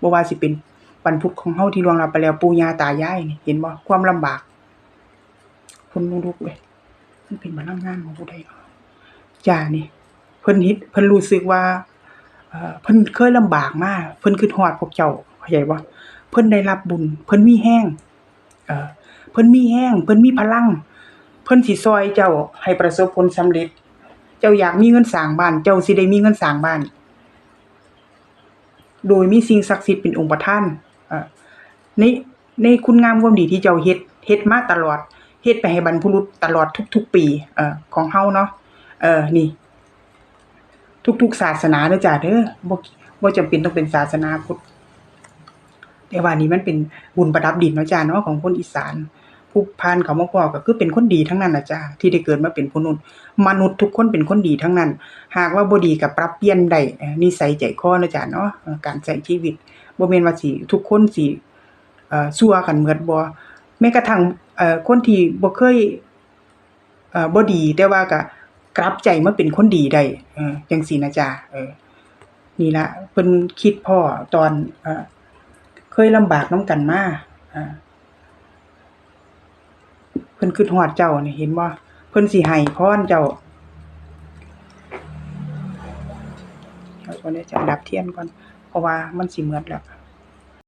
บ่ว่าสิเป็นบรรพบุรุษของเฮาที่ล่วงลับไปแล้วปู่ย่าตายายนี่เห็นบ่ความลำบาก คนลุกเลยมันเป็นพลังงานของผู้ใดจ้านี่เพิ่นฮ็ดเพิ่นรู้สึกว่าเอ่อเพิ่นเคยลำบากมากเพิ่นคิดฮอดพวกเจ้าเข้าใจบ่เพิ่นได้รับบุญ เพิ่นมีแรงเอ่อเพิ่นมีแรงเพิ่นมีพลัง เพิ่นสิซอยเจ้าให้ประสบผลสำเร็จ เจ้าอยากมีเงินสร้างบ้าน เจ้าสิได้มีเงินสร้างบ้าน โดยมีสิ่งศักดิ์สิทธิ์เป็นองค์ประธานเอ่ในในคุณงามความดีที่เจ้าเฮ็ดเฮ็ดมาตลอดเฮ็ดไปให้บรรพุรุษตลอดทุก ๆ ปีเอ่อของเฮาเนาะเออนี่ ทุก ๆ ศาสนาเด้อจ้ะเด้อบ่บ่จำเป็นต้องเป็นศาสนาพุทธแต่ว่านี่มันเป็นบุญประดับดินเนาะจ้ะเนาะของคนอีสาน ผู้ผ่านเขามาพอก็คือเป็นคนดีทั้งนั้นนะจ้ะที่ได้เกิดมาเป็นมนุษย์ มนุษย์ทุกคนเป็นคนดีทั้งนั้น หากว่าบ่ดีก็ปรับเปลี่ยนได้นิสัยใจคอนะจ้ะเนาะการใช้ชีวิตบ่แม่นว่าสิทุกคนสิเอ่อชั่วกันเหมือดบ่แม้กระทั่งเอ่อคนที่บ่เคยเอ่อบ่ดีแต่ว่าก็กลับใจมาเป็นคนดีได้เออจังซี่นะจ้ะเออนี่ละเพิ่นคิดพ่อตอนเอ่อเคยลำบากนํกันมาอ่า เพิ่นคืดหอดเจ้านี่เห็นบ่เพิ่นสิให้พรเจ้าเอาก่อนเดี๋ยวจะดับเทียนก่อน เพราะว่ามันสิหมดแล้ว